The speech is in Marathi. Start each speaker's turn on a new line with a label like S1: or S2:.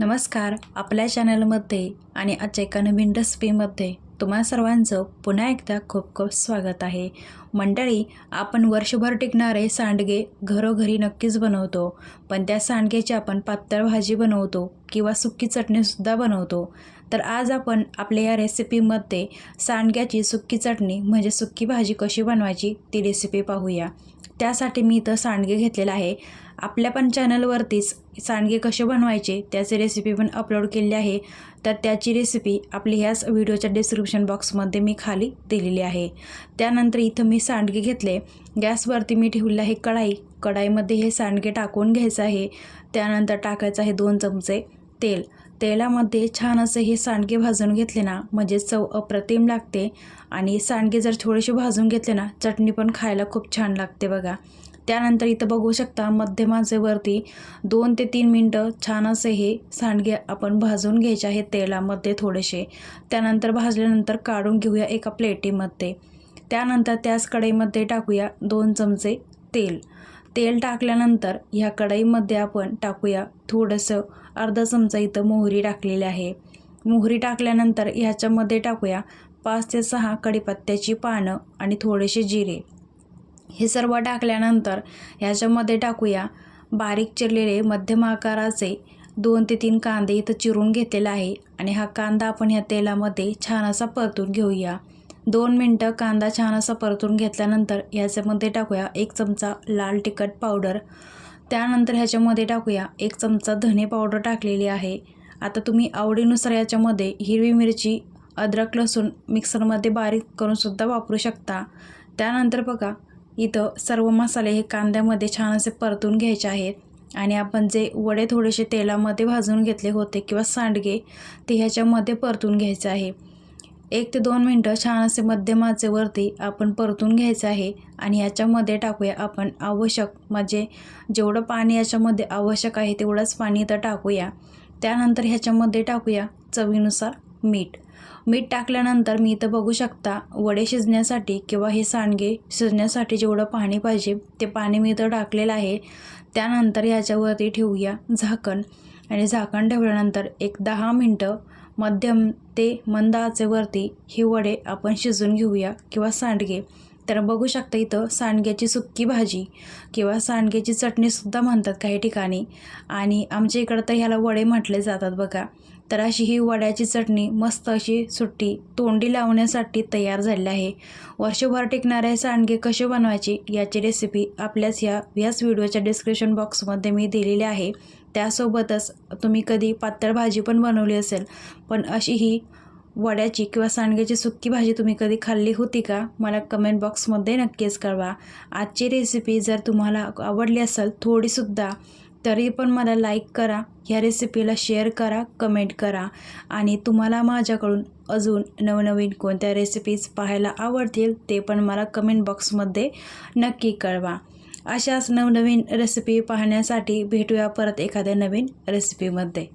S1: नमस्कार. आपल्या चॅनलमध्ये आणि आजच्या एका नवीन रेसिपीमध्ये तुम्हा सर्वांचं पुन्हा एकदा खूप खूप स्वागत आहे. मंडळी आपण वर्षभर टिकणारे सांडगे घरोघरी नक्कीच बनवतो. पण त्या सांडगेची आपण पातळ भाजी बनवतो किंवा सुकी चटणीसुद्धा बनवतो. तर आज आपण आपल्या या रेसिपीमध्ये सांडग्याची सुक्की चटणी म्हणजे सुक्की भाजी कशी बनवायची ती रेसिपी पाहूया. त्यासाठी मी इथं सांडगे घेतलेलं आहे. आपल्या पण चॅनलवरतीच सांडगे कसे बनवायचे त्याची रेसिपी पण अपलोड केली आहे. तर त्याची रेसिपी आपली ह्याच व्हिडिओच्या डिस्क्रिप्शन बॉक्समध्ये मी खाली दिलेली आहे. त्यानंतर इथं मी सांडगे घेतले. गॅसवरती मी ठेवलं आहे कढाई. कढाईमध्ये हे सांडगे टाकून घ्यायचं आहे. त्यानंतर टाकायचं आहे दोन चमचे तेल. तेलामध्ये छान असे हे सांडगे भाजून घेतले ना म्हणजे चव अप्रतिम लागते. आणि सांडगे जर थोडेसे भाजून घेतले ना चटणी पण खायला खूप छान लागते बघा. त्यानंतर इथं बघू शकता मध्यमाचेवरती दोन ते तीन मिनटं छान असे हे सांडगे आपण भाजून घ्यायचे आहेत तेलामध्ये थोडेसे. त्यानंतर भाजल्यानंतर काढून घेऊया एका प्लेटीमध्ये. त्यानंतर त्याच कढईमध्ये टाकूया दोन चमचे तेल. तेल टाकल्यानंतर ह्या कढईमध्ये आपण टाकूया थोडंसं अर्धा चमचा इथं मोहरी टाकलेली आहे. मोहरी टाकल्यानंतर ह्याच्यामध्ये टाकूया पाच ते सहा कढीपत्त्याची पानं आणि थोडेसे जिरे. हे सर्व टाकल्यानंतर ह्याच्यामध्ये टाकूया बारीक चिरलेले मध्यम आकाराचे दोन ते तीन कांदे इथं चिरून घेतलेला आहे आणि हा कांदा आपण ह्या तेलामध्ये छान असा परतून घेऊया. दोन मिनटं कांदा छान असा परतून घेतल्यानंतर ह्याच्यामध्ये टाकूया एक चमचा लाल तिखट पावडर. त्यानंतर ह्याच्यामध्ये टाकूया एक चमचा धने पावडर टाकलेली आहे. आता तुम्ही आवडीनुसार याच्यामध्ये हिरवी मिरची अद्रक लसूण मिक्सरमध्ये बारीक करूनसुद्धा वापरू शकता. त्यानंतर बघा इथं सर्व मसाले हे कांद्यामध्ये छान असे परतून घ्यायचे आहेत. आणि आपण जे वडे थोडेसे तेलामध्ये भाजून घेतले होते किंवा सांडगे ते ह्याच्यामध्ये परतून घ्यायचे आहे. एक ते दोन मिनटं छान असे मध्यम आचेवरती आपण परतून घ्यायचं आहे आणि याच्यामध्ये टाकूया आपण आवश्यक म्हणजे जेवढं पाणी याच्यामध्ये आवश्यक आहे तेवढंच पाणी इथं टाकूया. त्यानंतर ह्याच्यामध्ये टाकूया चवीनुसार मीठ. मीठ टाकल्यानंतर मी इथं बघू शकता वडे शिजण्यासाठी किंवा हे सांडगे शिजण्यासाठी जेवढं पाणी पाहिजे ते पाणी मी इथं टाकलेलं आहे. त्यानंतर ह्याच्यावरती ठेवूया झाकण. आणि झाकण ठेवल्यानंतर एक दहा मिनटं मध्यम ते मंद आचेवरती हे वडे आपण शिजून घेऊया किंवा सांडगे. तर बघू शकता इथं सांडग्याची सुक्की भाजी किंवा सांडग्याची चटणीसुद्धा म्हणतात काही ठिकाणी. आणि आमच्या इकडं तर ह्याला वडे म्हटले जातात बघा. तर अशी ही वड्याची चटणी मस्त अशी सुट्टी तोंडी लावण्यासाठी तयार झालेली आहे. वर्षभर टिकणारे सांडगे कसे बनवायचे याची रेसिपी आपल्याच या याच व्हिडिओच्या डिस्क्रिप्शन बॉक्समध्ये मी दिलेली आहे. त्यासोबतच तुम्ही कधी पातळ भाजी पण बनवली असेल पण अशी ही वड्याची किंवा सांडग्याची सुक्की भाजी तुम्ही कधी खाल्ली होती का? मला कमेंट बॉक्समध्ये नक्कीच कळवा. आजची रेसिपी जर तुम्हाला आवडली असेल थोडीसुद्धा तरी पण मला लाईक करा ह्या रेसिपीला शेअर करा कमेंट करा. आणि तुम्हाला माझ्याकडून अजून नवनवीन कोणत्या रेसिपीज पाहायला आवडतील ते पण मला कमेंट बॉक्समध्ये नक्की कळवा. अशाच नवनवीन रेसिपी पाहण्यासाठी भेटूया परत एखाद्या नवीन रेसिपीमध्ये